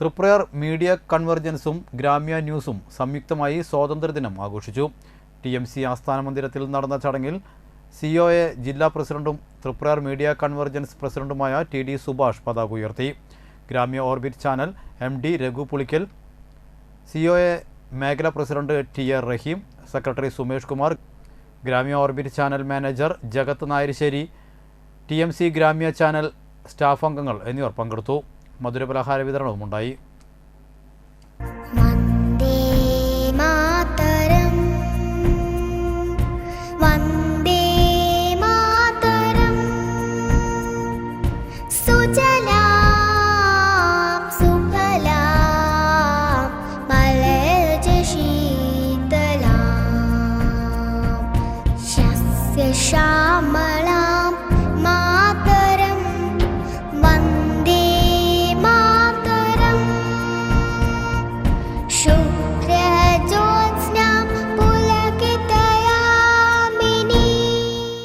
Triprayar media കൺവെർജൻസും ഗ്രാമ്യ ന്യൂസും സംയുക്തമായി സ്വാതന്ത്ര്യദിനം ആഘോഷിച്ചു. ടി എം സി ആസ്ഥാന മന്ദിരത്തിൽ നടന്ന ചടങ്ങിൽ സി ഒ എ ജില്ലാ പ്രസിഡന്റും തൃപ്രയർ മീഡിയ കൺവെർജൻസ് പ്രസിഡന്റുമായ ടി ഡി സുഭാഷ് പതാക ഉയർത്തി. Gramya orbit channel M D Raghu Pulikkal C O A മേഖലാ president T A Raheem secretary Sumesh Kumar Gramya orbit channel manager Jagath Nayarissery T M C Gramya channel staff അംഗങ്ങൾ എന്നിവർ പങ്കെടുത്തു. മധുരപലഹാര വിതരണവും ഉണ്ടായി. ശ്യാമള